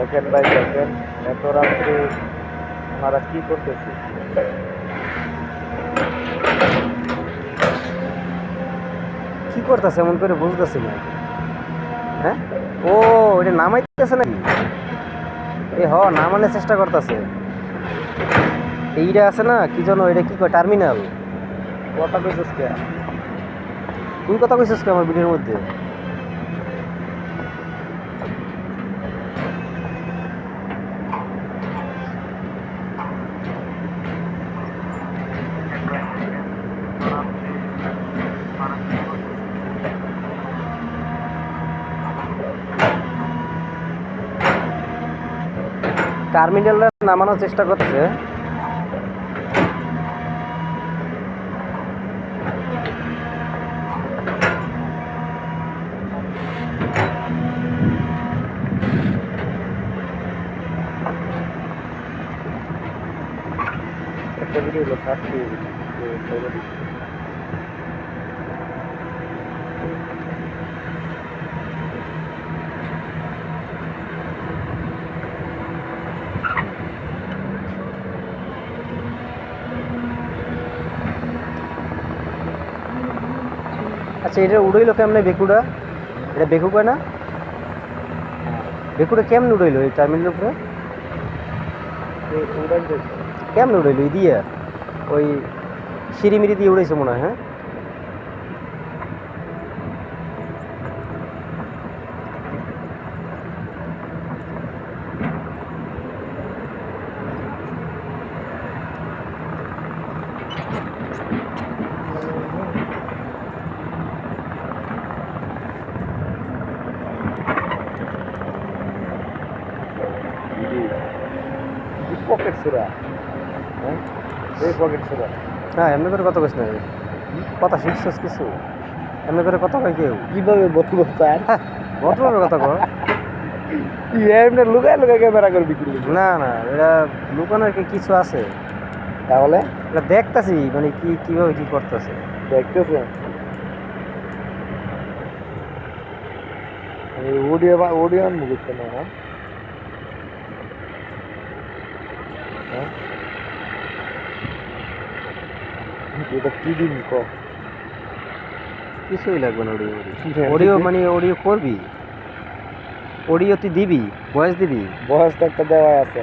দেখেন ভাই দেখেন। এত রাত্রে ওনারা কি করতেছে? কি করতেছে? এমন করে বুঝতেছি না। হ্যাঁ? ও এটা নামাইতেছে নাকি? এ হ নামানোর চেষ্টা করতেছে। এইটা আছে না কি জন্য এটা কি কয় টার্মিনাল। কথা কইছিস কে? তুই কথা কইছিস কে আমার ভিডিওর মধ্যে? টার্মিনালে নামানোর চেষ্টা করছে একটা ভিডিও আচ্ছা এটা উড়াইলো কেমন বেকুড়া? এটা বেকুকা না? বেকুড়া কেমন উড়াইলো এই টার্মিনালের উপরে? কেমন উড়াইলো? এই দিয়ে? ওই সিঁড়ি মিড়ি দিয়ে উড়াইছে মনে হয় হ্যাঁ? পকেট সুরা। হ্যাঁ? এই পকেট সুরা। হ্যাঁ এমনি করে কথা কইস না। কথা শিখছিস কিছু। এমনি করে কথা কয় কেউ। কীভাবে বলব স্যার হ্যাঁ ভদ্রভাবে কথা কর এমনি লুকায় লুকায় ক্যামেরা করে বিক্রি না না এটা লুকানোর কি কিছু আছে? তাহলে? এটা দেখতাছি মানে কি কীভাবে কি করতেছে। দেখতেছে। অডিও অডিও মুখস্থ না হ্যাঁ হ্যাঁ? এটা কি দিন ক? কিছুই লাগবে না অডিও হ্যাঁ, অডিও মানে অডিও করবি? অডিও তুই দিবি? ভয়েস দিবি? বয়স তো একটা দেওয়া আছে।